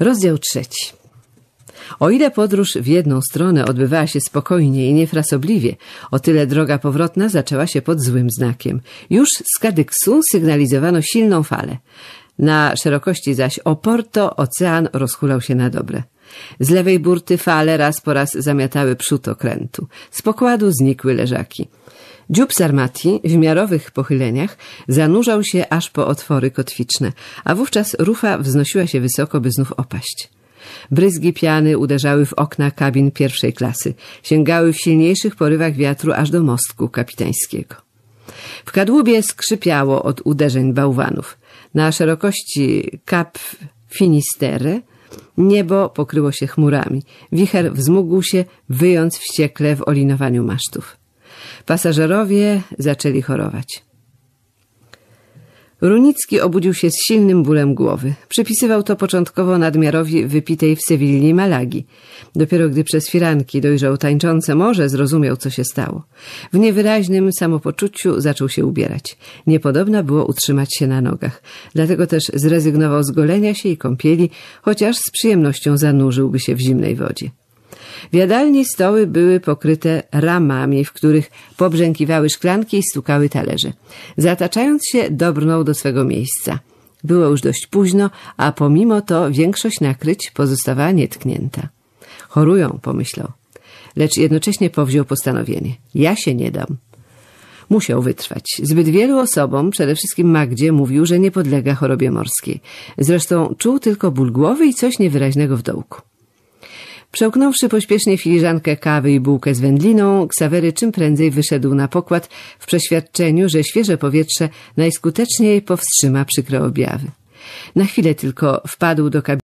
Rozdział trzeci. O ile podróż w jedną stronę odbywała się spokojnie i niefrasobliwie, o tyle droga powrotna zaczęła się pod złym znakiem. Już z Kadyksu sygnalizowano silną falę. Na szerokości zaś Oporto ocean rozhulał się na dobre. Z lewej burty fale raz po raz zamiatały przód okrętu. Z pokładu znikły leżaki. Dziób Sarmati w miarowych pochyleniach zanurzał się aż po otwory kotwiczne, a wówczas rufa wznosiła się wysoko, by znów opaść. Bryzgi piany uderzały w okna kabin pierwszej klasy, sięgały w silniejszych porywach wiatru aż do mostku kapitańskiego. W kadłubie skrzypiało od uderzeń bałwanów. Na szerokości Cap Finisterre niebo pokryło się chmurami. Wicher wzmógł się, wyjąc wściekle w olinowaniu masztów. Pasażerowie zaczęli chorować. Runicki obudził się z silnym bólem głowy. Przypisywał to początkowo nadmiarowi wypitej w Sewilli malagi. Dopiero gdy przez firanki dojrzał tańczące morze, zrozumiał, co się stało. W niewyraźnym samopoczuciu zaczął się ubierać. Niepodobna było utrzymać się na nogach. Dlatego też zrezygnował z golenia się i kąpieli, chociaż z przyjemnością zanurzyłby się w zimnej wodzie. W jadalni stoły były pokryte ramami, w których pobrzękiwały szklanki i stukały talerze. Zataczając się, dobrnął do swego miejsca. Było już dość późno, a pomimo to większość nakryć pozostawała nietknięta. Chorują, pomyślał. Lecz jednocześnie powziął postanowienie. Ja się nie dam. Musiał wytrwać. Zbyt wielu osobom, przede wszystkim Magdzie, mówił, że nie podlega chorobie morskiej. Zresztą czuł tylko ból głowy i coś niewyraźnego w dołku. Przełknąwszy pośpiesznie filiżankę kawy i bułkę z wędliną, Ksawery czym prędzej wyszedł na pokład w przeświadczeniu, że świeże powietrze najskuteczniej powstrzyma przykre objawy. Na chwilę tylko wpadł do kabiny